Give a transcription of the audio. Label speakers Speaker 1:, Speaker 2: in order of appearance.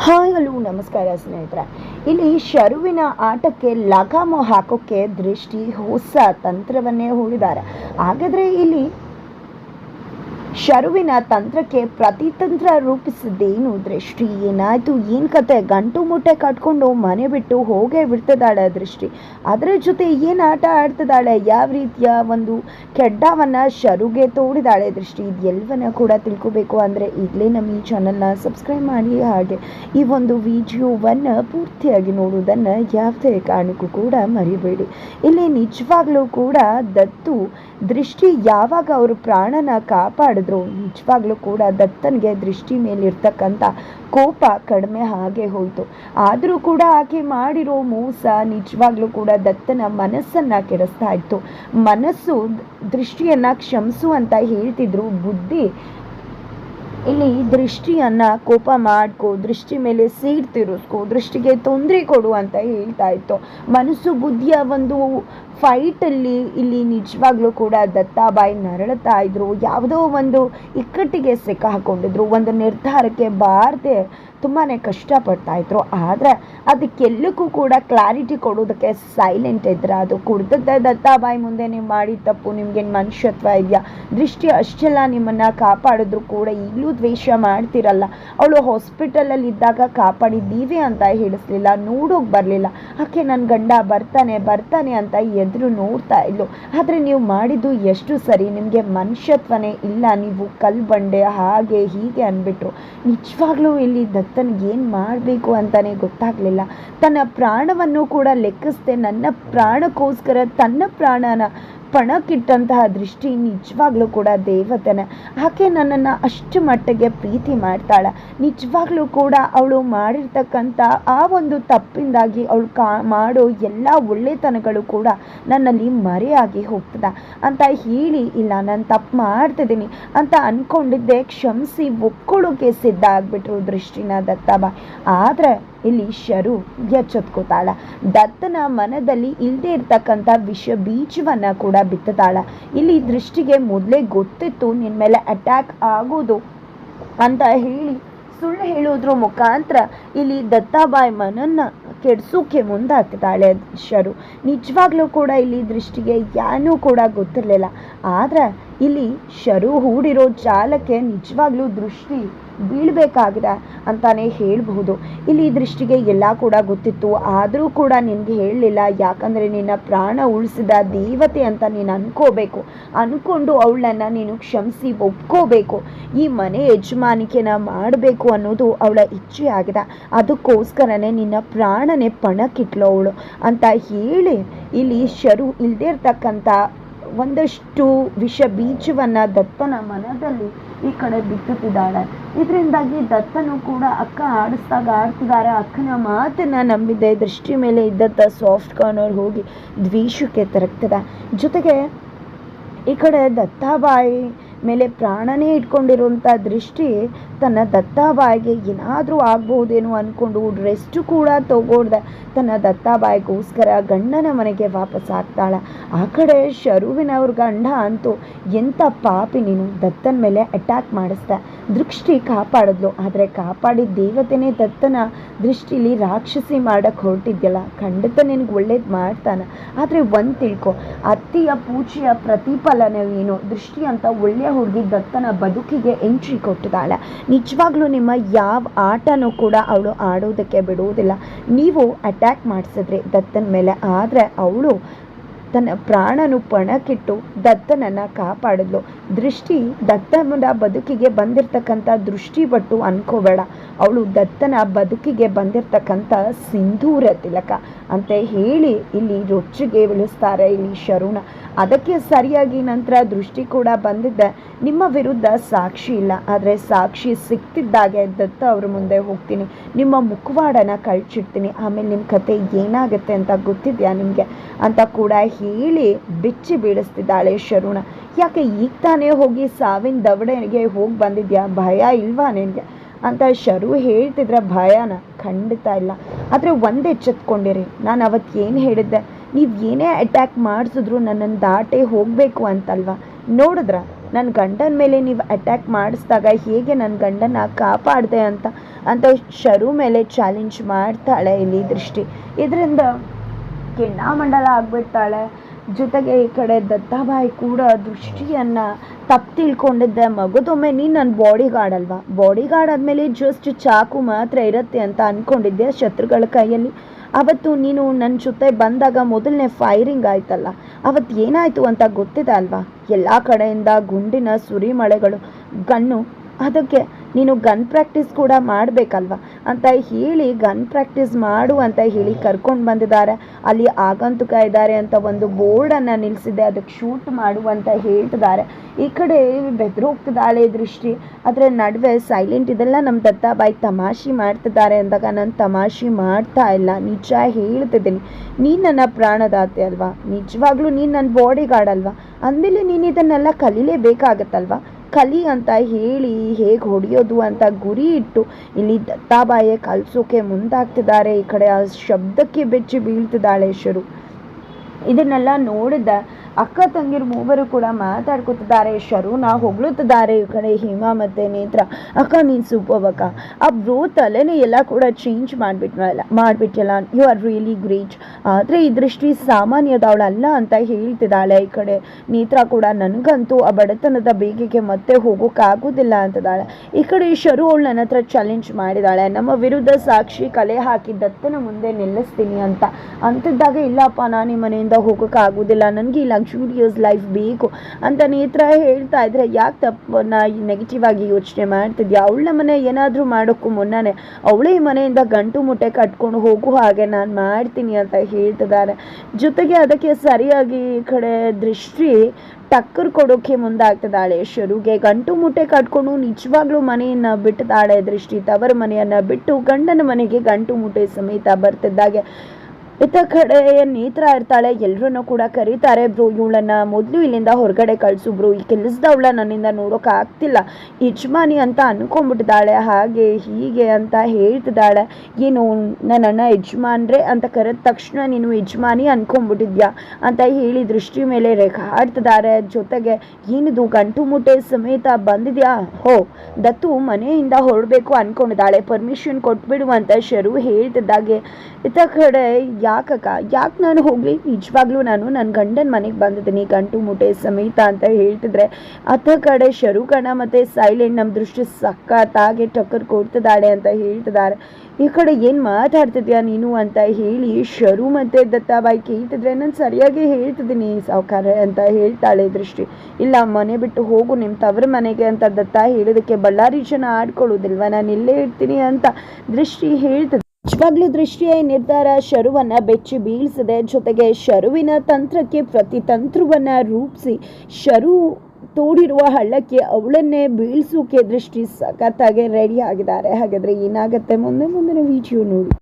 Speaker 1: Hi, hello, ನಮಸ್ಕಾರ ಸ್ನೇಹಿತರೆ. ಇಲ್ಲಿ ಶರುವಿನ ಆಟಕ್ಕೆ ಲಗಾಮು ಹಾಕೋಕ್ಕೆ ದೃಷ್ಟಿ ಹೊಸ ತಂತ್ರವನ್ನೇ ಹೂಡಿದ್ದಾರೆ. ಹಾಗಾದ್ರೆ ಇಲ್ಲಿ ಶರುವಿನ ತಂತ್ರಕ್ಕೆ ಪ್ರತಿತಂತ್ರ ರೂಪಿಸಿದ್ದೇನು? ದೃಷ್ಟಿ ಏನಾಯ್ತು? ಏನು ಕತೆ? ಗಂಟು ಮುಟ್ಟೆ ಕಟ್ಕೊಂಡು ಮನೆ ಬಿಟ್ಟು ಹೋಗೇ ಬಿಡ್ತದಾಳೆ ದೃಷ್ಟಿ. ಅದರ ಜೊತೆ ಏನು ಆಟ ಆಡ್ತಿದ್ದಾಳೆ? ಯಾವ ರೀತಿಯ ಒಂದು ಕೆಡ್ಡವನ್ನು ಶರುಗೆ ತೋಡಿದಾಳೆ ದೃಷ್ಟಿ? ಇದೆಲ್ಲವನ್ನ ಕೂಡ ತಿಳ್ಕೋಬೇಕು ಅಂದ್ರೆ ಈಗಲೇ ನಮ್ಮ ಈ ಚಾನಲ್ನ ಸಬ್ಸ್ಕ್ರೈಬ್ ಮಾಡಿ. ಹಾಗೆ ಈ ಒಂದು ವಿಡಿಯೋವನ್ನ ಪೂರ್ತಿಯಾಗಿ ನೋಡುವುದನ್ನ ಯಾವುದೇ ಕಾರಣಕ್ಕೂ ಕೂಡ ಮರಿಬೇಡಿ. ಇಲ್ಲಿ ನಿಜವಾಗ್ಲೂ ಕೂಡ ದತ್ತು ದೃಷ್ಟಿ ಯಾವಾಗ ಅವರು ಪ್ರಾಣನ ಕಾಪಾಡಿದ್ರು ನಿಜವಾಗ್ಲೂ ಕೂಡ ದತ್ತನಿಗೆ ದೃಷ್ಟಿ ಮೇಲಿರ್ತಕ್ಕಂಥ ಕೋಪ ಕಡಿಮೆ ಹಾಗೆ ಹೋಯಿತು. ಆದರೂ ಕೂಡ ಆಕೆ ಮಾಡಿರೋ ಮೋಸ ನಿಜವಾಗ್ಲೂ ಕೂಡ ದತ್ತನ ಮನಸ್ಸನ್ನ ಕೆಡಿಸ್ತಾ ಇತ್ತು. ಮನಸ್ಸು ದೃಷ್ಟಿಯನ್ನ ಕ್ಷಮಿಸು ಅಂತ ಹೇಳ್ತಿದ್ರು. ಬುದ್ಧಿ ಇಲ್ಲಿ ದೃಷ್ಟಿಯನ್ನ ಕೋಪ ಮಾಡ್ಕೋ, ದೃಷ್ಟಿ ಮೇಲೆ ಸೀಟ್ ತಿರುಸ್ಕೋ, ದೃಷ್ಟಿಗೆ ತೊಂದರೆ ಕೊಡು ಅಂತ ಹೇಳ್ತಾ ಇತ್ತು. ಮನಸ್ಸು ಬುದ್ಧಿಯ ಒಂದು ಫೈಟಲ್ಲಿ ಇಲ್ಲಿ ನಿಜವಾಗ್ಲೂ ಕೂಡ ದತ್ತಾಬಾಯಿ ನರಳುತ್ತಾ ಇದ್ರು. ಯಾವುದೋ ಒಂದು ಇಕ್ಕಟ್ಟಿಗೆ ಸಿಕ್ಕ ಹಾಕೊಂಡಿದ್ರು, ಒಂದು ನಿರ್ಧಾರಕ್ಕೆ ಬಾರದೆ ತುಂಬಾ ಕಷ್ಟಪಡ್ತಾ ಇದ್ರು. ಆದರೆ ಅದಕ್ಕೆಲ್ಲಕ್ಕೂ ಕೂಡ ಕ್ಲಾರಿಟಿ ಕೊಡೋದಕ್ಕೆ ಸೈಲೆಂಟ್ ಇದ್ರೆ. ಅದು ಕುಡ್ದದ್ದೇ ದತ್ತಾಬಾಯಿ ಮುಂದೆ ನೀವು ಮಾಡಿ ತಪ್ಪು, ನಿಮ್ಗೇನು ಮನುಷ್ಯತ್ವ ಇದೆಯಾ? ದೃಷ್ಟಿ ಅಷ್ಟೆಲ್ಲ ನಿಮ್ಮನ್ನು ಕಾಪಾಡಿದ್ರು ಕೂಡ ಈಗಲೂ ದ್ವೇಷ ಮಾಡ್ತಿರಲ್ಲ. ಅವಳು ಹಾಸ್ಪಿಟಲಲ್ಲಿ ಇದ್ದಾಗ ಕಾಪಾಡಿದ್ದೀವಿ ಅಂತ ಹೇಳಿಸ್ಲಿಲ್ಲ ನೋಡೋಕೆ ಬರಲಿಲ್ಲ. ಆಕೆ ನನ್ನ ಗಂಡ ಬರ್ತಾನೆ ಬರ್ತಾನೆ ಅಂತ ಎದುರು ನೋಡ್ತಾ ಇದ್ಲು ಆದರೆ ನೀವು ಮಾಡಿದ್ದು ಎಷ್ಟು ಸರಿ, ನಿಮಗೆ ಮನುಷ್ಯತ್ವನೇ ಇಲ್ಲ, ನೀವು ಕಲ್ ಬಂಡೆ ಹಾಗೆ ಹೀಗೆ ಅಂದ್ಬಿಟ್ರು. ನಿಜವಾಗ್ಲೂ ಇಲ್ಲಿ ದತ್ತನಿಗೆ ಏನು ಮಾಡಬೇಕು ಅಂತಲೇ ಗೊತ್ತಾಗಲಿಲ್ಲ. ತನ್ನ ಪ್ರಾಣವನ್ನು ಕೂಡ ಲೆಕ್ಕಿಸ್ದೆ ನನ್ನ ಪ್ರಾಣಕ್ಕೋಸ್ಕರ ತನ್ನ ಪ್ರಾಣನ ಪಣಕ್ಕಿಟ್ಟಂತಹ ದೃಷ್ಟಿ ನಿಜವಾಗ್ಲೂ ಕೂಡ ದೇವತೆನ. ಆಕೆ ನನ್ನನ್ನು ಅಷ್ಟು ಮಟ್ಟಿಗೆ ಪ್ರೀತಿ ಮಾಡ್ತಾಳೆ. ನಿಜವಾಗ್ಲೂ ಕೂಡ ಅವಳು ಮಾಡಿರ್ತಕ್ಕಂಥ ಆ ಒಂದು ತಪ್ಪಿಂದಾಗಿ ಅವಳು ಕಾ ಮಾಡೋ ಎಲ್ಲ ಒಳ್ಳೆತನಗಳು ಕೂಡ ನನ್ನಲ್ಲಿ ಮರೆಯಾಗಿ ಹೋಗ್ತದ. ಅಂತ ಹೇಳಿ, ಇಲ್ಲ, ನಾನು ತಪ್ಪು ಮಾಡ್ತಿದ್ದೀನಿ ಅಂತ ಅನ್ಕೊಂಡಿದ್ದೆ, ಕ್ಷಮಿಸಿ, ಒಪ್ಕೊಳ್ಳೋಕೆ ಸಿದ್ಧ ಆಗ್ಬಿಟ್ರು ದೃಷ್ಟಿನ ದತ್ತಾಬಾಯಿ ಆದರೆ ಇಲ್ಲಿ ಶರು ಎಚ್ಚೆತ್ಕೋತಾಳೆ. ದತ್ತನ ಮನದಲ್ಲಿ ಇಲ್ಲದೆ ಇರ್ತಕ್ಕಂಥ ವಿಷ ಬೀಜವನ್ನ ಕೂಡ ಬಿತ್ತತಾಳ. ಇಲ್ಲಿ ದೃಷ್ಟಿಗೆ ಮೊದಲೇ ಗೊತ್ತಿತ್ತು ನಿನ್ನ ಮೇಲೆ ಅಟ್ಯಾಕ್ ಆಗೋದು ಅಂತ ಹೇಳಿ ಸುಳ್ಳು ಹೇಳೋದ್ರ ಮುಖಾಂತರ ಇಲ್ಲಿ ದತ್ತಾಬಾಯಿ ಮನನ್ನ ಕೆಡ್ಸೋಕೆ ಮುಂದಾಗ್ತಿದ್ದಾಳೆ ಶರು. ನಿಜವಾಗ್ಲೂ ಕೂಡ ಇಲ್ಲಿ ದೃಷ್ಟಿಗೆ ಏನೂ ಕೂಡ ಗೊತ್ತಿರಲಿಲ್ಲ. ಆದ್ರೆ ಇಲ್ಲಿ ಶರು ಹೂಡಿರೋ ಜಾಲಕ್ಕೆ ನಿಜವಾಗ್ಲೂ ದೃಷ್ಟಿ ಬೀಳ್ಬೇಕಾಗಿದೆ ಅಂತಾನೆ ಹೇಳ್ಬಹುದು. ಇಲ್ಲಿ ದೃಷ್ಟಿಗೆ ಎಲ್ಲ ಕೂಡ ಗೊತ್ತಿತ್ತು. ಆದರೂ ಕೂಡ ನಿನ್ಗೆ ಹೇಳಲಿಲ್ಲ. ಯಾಕಂದ್ರೆ ನಿನ್ನ ಪ್ರಾಣ ಉಳಿಸಿದ ದೇವತೆ ಅಂತ ನೀನು ಅನ್ಕೋಬೇಕು. ಅನ್ಕೊಂಡು ಅವಳನ್ನ ನೀನು ಕ್ಷಮಿಸಿ ಒಪ್ಕೋಬೇಕು. ಈ ಮನೆ ಯಜಮಾನಿಕೆನ ಮಾಡಬೇಕು ಅನ್ನೋದು ಅವಳ ಇಚ್ಛೆ ಆಗಿದೆ. ಅದಕ್ಕೋಸ್ಕರನೇ ನಿನ್ನ ಪ್ರಾಣನೇ ಪಣಕ್ಕಿಟ್ಲು ಅವಳು ಅಂತ ಹೇಳಿ ಇಲ್ಲಿ ಶರು ಇಲ್ದೇ ಇರ್ತಕ್ಕಂಥ ಒಂದಷ್ಟು ವಿಷ ಬೀಜವನ್ನ ದತ್ತನ ಮನದಲ್ಲಿ ಈ ಕಡೆ ಬಿತ್ತುತ್ತಿದ್ದಾಳೆ ಇದರಿಂದಾಗಿ ದತ್ತನು ಕೂಡ ಅಕ್ಕ ಆಡಿಸ್ದಾಗ ಆಡ್ತಿದ್ದಾರೆ. ಅಕ್ಕನ ಮಾತನ್ನ ನಂಬಿದ್ದೆ ದೃಷ್ಟಿ ಮೇಲೆ ಇದ್ದಂಥ ಸಾಫ್ಟ್ ಕಾರ್ನರ್ ಹೋಗಿ ದ್ವೇಷಕ್ಕೆ ತರಕ್ತದ ಜೊತೆಗೆ ಈ ಕಡೆ ದತ್ತಾಬಾಯಿ ಮೇಲೆ ಪ್ರಾಣನೇ ಇಟ್ಕೊಂಡಿರುವಂಥ ದೃಷ್ಟಿ ತನ್ನ ದತ್ತಾಬಾಯಿಗೆ ಏನಾದರೂ ಆಗ್ಬಹುದೇನೋ ಅಂದ್ಕೊಂಡು ರೆಸ್ಟ್ ಕೂಡ ತಗೊಂಡ ತನ್ನ ದತ್ತಾಬಾಯಿಗೋಸ್ಕರ ಗಂಡನ ಮನೆಗೆ ವಾಪಸ್ ಆಗ್ತಾಳೆ. ಆ ಕಡೆ ಶರುವಿನವ್ರ ಗಂಡ ಅಂತೂ ಎಂಥ ಪಾಪಿ ನೀನು? ದತ್ತನ ಮೇಲೆ ಅಟ್ಯಾಕ್ ಮಾಡಿಸ್ದೆ. ದೃಷ್ಟಿ ಕಾಪಾಡಿದ್ಲು. ಆದರೆ ಕಾಪಾಡಿದ ದೇವತೆನೇ ದತ್ತನ ದೃಷ್ಟಿಲಿ ರಾಕ್ಷಸಿ ಮಾಡಕ್ಕೆ ಹೊರಟಿದ್ಯಲ್ಲ. ಖಂಡಿತ ನಿನಗೆ ಒಳ್ಳೇದು ಮಾಡ್ತಾನೆ. ಆದರೆ ಒಂದು ತಿಳ್ಕೊ. ಅತ್ತಿಯ ಪೂಜೆಯ ಪ್ರತಿಫಲನವೇನು? ದೃಷ್ಟಿ ಅಂತ ಒಳ್ಳೆಯ ಹುಡುಗಿ ದತ್ತನ ಬದುಕಿಗೆ ಎಂಟ್ರಿ ಕೊಟ್ಟಿದ್ದಾಳೆ. ನಿಜವಾಗ್ಲೂ ನಿಮ್ಮ ಯಾವ ಆಟನೂ ಕೂಡ ಅವಳು ಆಡೋದಕ್ಕೆ ಬಿಡುವುದಿಲ್ಲ. ನೀವು ಅಟ್ಯಾಕ್ ಮಾಡಿಸಿದ್ರಿ ದತ್ತನ ಮೇಲೆ. ಆದರೆ ಅವಳು ತನ್ನ ಪ್ರಾಣನು ಪಣಕ್ಕಿಟ್ಟು ದತ್ತನನ್ನು ಕಾಪಾಡಿದ್ಲು. ದೃಷ್ಟಿ ದತ್ತನ ಬದುಕಿಗೆ ಬಂದಿರತಕ್ಕಂಥ ದೃಷ್ಟಿ ಬಟ್ಟು ಅನ್ಕೋಬೇಡ. ಅವಳು ದತ್ತನ ಬದುಕಿಗೆ ಬಂದಿರತಕ್ಕಂಥ ಸಿಂಧೂರ ತಿಲಕ. ಅಂತ ಹೇಳಿ ಇಲ್ಲಿ ರೊಚ್ಚಿಗೆ ವಿಳಿಸ್ತಾರೆ ಇಲ್ಲಿ ಶರುಣ. ಅದಕ್ಕೆ ಸರಿಯಾಗಿ ನಂತರ ದೃಷ್ಟಿ ಕೂಡ ಬಂದಿದ್ದೆ. ನಿಮ್ಮ ವಿರುದ್ಧ ಸಾಕ್ಷಿ ಇಲ್ಲ. ಆದರೆ ಸಾಕ್ಷಿ ಸಿಕ್ತಿದ್ದಾಗೆ ದತ್ತ ಅವ್ರ ಮುಂದೆ ಹೋಗ್ತೀನಿ. ನಿಮ್ಮ ಮುಖವಾಡನ ಕಳ್ಚಿಡ್ತೀನಿ. ಆಮೇಲೆ ನಿಮ್ಮ ಕತೆ ಏನಾಗುತ್ತೆ ಅಂತ ಗೊತ್ತಿದೆಯಾ ನಿಮಗೆ? ಅಂತ ಕೂಡ ಹೇಳಿ ಬಿಚ್ಚಿ ಬೀಳಿಸ್ತಿದ್ದಾಳೆ ಶರುಣ. ಯಾಕೆ ಈಗ ತಾನೇ ಹೋಗಿ ಸಾವಿನ ದವಡೆಗೆ ಹೋಗಿ ಬಂದಿದ್ಯಾ? ಭಯ ಇಲ್ವಾ ನಿನಗೆ? ಅಂತ ಶರು ಹೇಳ್ತಿದ್ರೆ ಭಯನ ಖಂಡಿತ ಇಲ್ಲ. ಆದರೆ ಒಂದು ಎಚ್ಚೆತ್ಕೊಂಡಿರಿ, ನಾನು ಅವತ್ತು ಏನು ಹೇಳಿದ್ದೆ? ನೀವು ಏನೇ ಅಟ್ಯಾಕ್ ಮಾಡಿಸಿದ್ರು ನನ್ನನ್ನು ದಾಟೆ ಹೋಗಬೇಕು ಅಂತಲ್ವಾ? ನೋಡಿದ್ರ? ನನ್ನ ಗಂಡನ ಮೇಲೆ ನೀವು ಅಟ್ಯಾಕ್ ಮಾಡಿಸಿದಾಗ ಹೇಗೆ ನನ್ನ ಗಂಡನ ಕಾಪಾಡಿದೆ ಅಂತ? ಅಂತ ಶರು ಮೇಲೆ ಚಾಲೆಂಜ್ ಮಾಡ್ತಾಳೆ ಇಲ್ಲಿ ದೃಷ್ಟಿ. ಇದರಿಂದ ಕೆಂಡಾಮಂಡಲ ಆಗ್ಬಿಡ್ತಾಳೆ. ಜೊತೆಗೆ ಈ ಕಡೆ ದತ್ತಾಬಾಯಿ ಕೂಡ ದೃಷ್ಟಿಯನ್ನು ತಪ್ಪು ತಿಳ್ಕೊಂಡಿದ್ದೆ ಮಗದೊಮ್ಮೆ ನೀನು ನನ್ನ ಬಾಡಿ ಗಾರ್ಡ್ ಅಲ್ವಾ? ಬಾಡಿ ಗಾರ್ಡ್ ಆದಮೇಲೆ ಜಸ್ಟ್ ಚಾಕು ಮಾತ್ರ ಇರುತ್ತೆ ಅಂತ ಅಂದ್ಕೊಂಡಿದ್ದೆ ಶತ್ರುಗಳ ಕೈಯಲ್ಲಿ? ಅವತ್ತು ನೀನು ನನ್ನ ಜೊತೆ ಬಂದಾಗ ಮೊದಲನೇ ಫೈರಿಂಗ್ ಆಯ್ತಲ್ಲ, ಅವತ್ತು ಏನಾಯಿತು ಅಂತ ಗೊತ್ತಿದೆ ಅಲ್ವಾ? ಎಲ್ಲ ಕಡೆಯಿಂದ ಗುಂಡಿನ ಸುರಿಮಳೆಗಳು, ಗಣ್ಣು, ಅದಕ್ಕೆ ನೀನು ಗನ್ ಪ್ರಾಕ್ಟೀಸ್ ಕೂಡ ಮಾಡಬೇಕಲ್ವ? ಅಂತ ಹೇಳಿ ಗನ್ ಪ್ರಾಕ್ಟೀಸ್ ಮಾಡು ಅಂತ ಹೇಳಿ ಕರ್ಕೊಂಡು ಬಂದಿದ್ದಾರೆ. ಅಲ್ಲಿ ಆಗಂತುಕ ಇದ್ದಾರೆ ಅಂತ ಒಂದು ಬೋರ್ಡನ್ನು ನಿಲ್ಲಿಸಿದೆ ಅದಕ್ಕೆ ಶೂಟ್ ಮಾಡು ಅಂತ ಹೇಳ್ತಿದ್ದಾರೆ. ಈ ಕಡೆ ಬೆದ್ರೋಗ್ತಿದ್ದಾಳೆ ದೃಷ್ಟಿ. ಅದರ ನಡುವೆ ಸೈಲೆಂಟ್ ಇದೆಲ್ಲ ನಮ್ಮ ದತ್ತಾಬಾಯಿ ತಮಾಷೆ ಮಾಡ್ತಿದ್ದಾರೆ ಅಂದಾಗ ನಾನು ತಮಾಷೆ ಮಾಡ್ತಾ ಇಲ್ಲ. ನಿಜ ಹೇಳ್ತಿದ್ದೀನಿ. ನೀನು ನನ್ನ ಪ್ರಾಣದಾತೆ ಅಲ್ವಾ? ನಿಜವಾಗ್ಲೂ ನೀನು ನನ್ನ ಬಾಡಿ ಗಾರ್ಡ್ ಅಲ್ವಾ? ಅಂದಮೇಲೆ ನೀನು ಇದನ್ನೆಲ್ಲ ಕಲೀಲೇಬೇಕಾಗತ್ತಲ್ವಾ? ಕಲಿ ಅಂತ ಹೇಳಿ ಹೇಗೆ ಹೊಡೆಯೋದು ಅಂತ ಗುರಿ ಇಟ್ಟು ಇಲ್ಲಿ ದತ್ತಾಬಾಯೇ ಕಲಿಸೋಕೆ ಮುಂದಾಗ್ತಿದ್ದಾರೆ. ಈ ಕಡೆ ಆ ಶಬ್ದಕ್ಕೆ ಬೆಚ್ಚಿ ಬೀಳ್ತಿದ್ದಾಳೆ ಶರು ಇದನ್ನೆಲ್ಲ ನೋಡಿದ ಅಕ್ಕ ತಂಗಿರು ಮೂವರು ಕೂಡ ಮಾತಾಡ್ಕೊತಿದ್ದಾರೆ. ಶರುನ ಹೊಗಳುತ್ತಿದ್ದಾರೆ. ಈ ಕಡೆ ಹಿಮಾ ಮತ್ತು ನೇತ್ರ. ಅಕ್ಕ, ನೀನು ಸೂಪರ್ ಅಕ್ಕ ಆ ಬ್ರೋ ತಲೆನೇ ಎಲ್ಲ ಕೂಡ ಚೇಂಜ್ ಮಾಡಿಬಿಟ್ರಲ್ಲ ಮಾಡಿಬಿಟ್ಟಲ್ಲ ಯು ಆರ್ ರಿಯಲಿ ಗ್ರೇಟ್ ಆದರೆ ಈ ದೃಷ್ಟಿ ಸಾಮಾನ್ಯದವಳಲ್ಲ ಅಂತ ಹೇಳ್ತಿದ್ದಾಳೆ. ಈ ಕಡೆ ನೇತ್ರ ಕೂಡ ನನಗಂತೂ ಆ ಬಡತನದ ಬೇಗೆಗೆ ಮತ್ತೆ ಹೋಗೋಕ್ಕಾಗೋದಿಲ್ಲ ಅಂತಿದ್ದಾಳೆ. ಈ ಕಡೆ ಶರು ಅವಳು ನನ್ನ ಹತ್ರ ಚಾಲೆಂಜ್ ಮಾಡಿದಾಳೆ ನಮ್ಮ ವಿರುದ್ಧ ಸಾಕ್ಷಿ ಕಲೆ ಹಾಕಿ ದತ್ತನ ಮುಂದೆ ನಿಲ್ಲಿಸ್ತೀನಿ ಅಂತ. ಅಂತಿದ್ದಾಗ, ಇಲ್ಲಪ್ಪ, ನಾನು ಈ ಮನೆಯಿಂದ ಹೋಗೋಕ್ಕಾಗೋದಿಲ್ಲ ನನಗೆ ಈ ಲಕ್ಸುರಿಯಸ್ ಲೈಫ್ ಬೇಕು ಅಂತ ನೇತ್ರ ಹೇಳ್ತಾ ಇದ್ರೆ ಯಾಕೆ ತಪ್ಪನ್ನ ನೆಗೆಟಿವ್ ಆಗಿ ಯೋಚನೆ ಮಾಡ್ತಿದ್ಯಾ? ಅವಳ ಮನೆ ಏನಾದರೂ ಮಾಡೋಕ್ಕೂ ಮುನ್ನನೇ ಅವಳೇ ಮನೆಯಿಂದ ಗಂಟು ಮುಟ್ಟೆ ಕಟ್ಕೊಂಡು ಹೋಗು ಹಾಗೆ ನಾನು ಮಾಡ್ತೀನಿ ಅಂತ ಹೇಳ್ತಿದ್ದಾರೆ ಜೊತೆಗೆ ಅದಕ್ಕೆ ಸರಿಯಾಗಿ ಕಡೆ ದೃಷ್ಟಿ ಟಕ್ಕರ್ ಕೊಡೋಕೆ ಮುಂದಾಗ್ತದಾಳೆ ಶುರುಗೆ ಗಂಟು ಮುಟ್ಟೆ ಕಟ್ಕೊಂಡು ನಿಜವಾಗ್ಲೂ ಮನೆಯನ್ನ ಬಿಟ್ಟಿದ್ದಾಳೆ ದೃಷ್ಟಿ. ತವರ ಮನೆಯನ್ನ ಬಿಟ್ಟು ಗಂಡನ ಮನೆಗೆ ಗಂಟು ಮುಟ್ಟೆ ಸಮೇತ ಬರ್ತಿದ್ದಾಗೆ. ಇತ್ತ ಕಡೆ ನೇತ್ರ ಇರ್ತಾಳೆ ಎಲ್ಲರನ್ನೂ ಕೂಡ ಕರೀತಾರೆ ಬ್ರೋ. ಇವಳನ್ನ ಮೊದಲು ಇಲ್ಲಿಂದ ಹೊರಗಡೆ ಕಳಿಸು ಬ್ರೋ. ಈ ಕೆಲಸದವಳ ನನ್ನಿಂದ ನೋಡೋಕೆ ಆಗ್ತಿಲ್ಲ. ಯಜಮಾನಿ ಅಂತ ಅನ್ಕೊಂಡ್ಬಿಟ್ಟಿದ್ದಾಳೆ. ಹಾಗೆ ಹೀಗೆ ಅಂತ ಹೇಳ್ತಿದ್ದಾಳೆ. ಏನು, ನನ್ನನ್ನ ಯಜಮಾನ್ರೆ ಅಂತ ಕರೆದ ತಕ್ಷಣ ನೀನು ಯಜಮಾನಿ ಅನ್ಕೊಂಡ್ಬಿಟ್ಟಿದ್ಯಾ? ಅಂತ ಹೇಳಿ ದೃಷ್ಟಿ ಮೇಲೆ ರೇಖಾಡ್ತಿದ್ದಾರೆ. ಜೊತೆಗೆ, ಏನಿದು, ಗಂಟು ಮುಟ್ಟೆ ಸಮೇತ ಬಂದಿದ್ಯಾ? ಹೋ, ದತ್ತು ಮನೆಯಿಂದ ಹೊರಡಬೇಕು ಅನ್ಕೊಂಡಿದ್ದಾಳೆ. ಪರ್ಮಿಷನ್ ಕೊಟ್ಬಿಡು ಅಂತ ಶರು ಹೇಳ್ತಿದ್ದಾಗೆ. ಇತ್ತ ಕಡೆ ಯಾಕಕ್ಕ ಯಾಕೆ ನಾನು ಹೋಗಲಿ? ನಿಜವಾಗ್ಲೂ ನಾನು ನನ್ನ ಗಂಡನ ಮನೆಗೆ ಬಂದಿದ್ದೀನಿ. ಗಂಟು ಮುಟೆ ಸಮೇತ ಅಂತ ಹೇಳ್ತಿದ್ರೆ ಅತ್ತ ಕಡೆ ಶರುಕಣ ಮತ್ತು ಸೈಲೆಂಟ್ ನಮ್ಮ ದೃಷ್ಟಿ ಸಕ್ಕತ್ತಾಗೆ ಟಕ್ಕರ್ ಕೊಡ್ತಿದ್ದಾಳೆ ಅಂತ ಹೇಳ್ತಿದ್ದಾರೆ. ಈ ಕಡೆ ಏನು ಮಾತಾಡ್ತಿದ್ಯಾ ನೀನು ಅಂತ ಹೇಳಿ ಶರು ಮತ್ತು ದತ್ತಾಬಾಯಿ ಕೇಳ್ತಿದ್ರೆ ನಾನು ಸರಿಯಾಗಿ ಹೇಳ್ತಿದ್ದೀನಿ ಸಾವುಕಾರ ಅಂತ ಹೇಳ್ತಾಳೆ ದೃಷ್ಟಿ. ಇಲ್ಲ, ಮನೆ ಬಿಟ್ಟು ಹೋಗು ನಿಮ್ಮ ತವರ ಮನೆಗೆ ಅಂತ ದತ್ತ ಹೇಳೋದಕ್ಕೆ ಬಳ್ಳಾರಿ ಜನ ಆಡ್ಕೊಳ್ಳೋದಿಲ್ವ? ನಾನು ಇಲ್ಲೇ ಇರ್ತೀನಿ ಅಂತ ದೃಷ್ಟಿ ಹೇಳ್ತಿದ್ದೆ ನಿಜವಾಗ್ಲೂ ದೃಷ್ಟಿಯ ನಿರ್ಧಾರ, ಶರುವನ್ನ ಬೆಚ್ಚಿ ಬೀಳಿಸಿದೆ ಜೊತೆಗೆ ಶರುವಿನ ತಂತ್ರಕ್ಕೆ ಪ್ರತಿ ತಂತ್ರವನ್ನ ರೂಪಿಸಿ, ಶರು ತೋಡಿರುವ ಹಳ್ಳಕ್ಕೆ ಅವಳನ್ನೇ ಬೀಳ್ಸೋಕೆ ದೃಷ್ಟಿ ಸಖತ್ತಾಗಿ ರೆಡಿ ಆಗಿದ್ದಾರೆ. ಹಾಗಾದ್ರೆ ಏನಾಗುತ್ತೆ? ಮುಂದೆ ಮುಂದಿನ ವಿಡಿಯೋ ನೋಡಿ.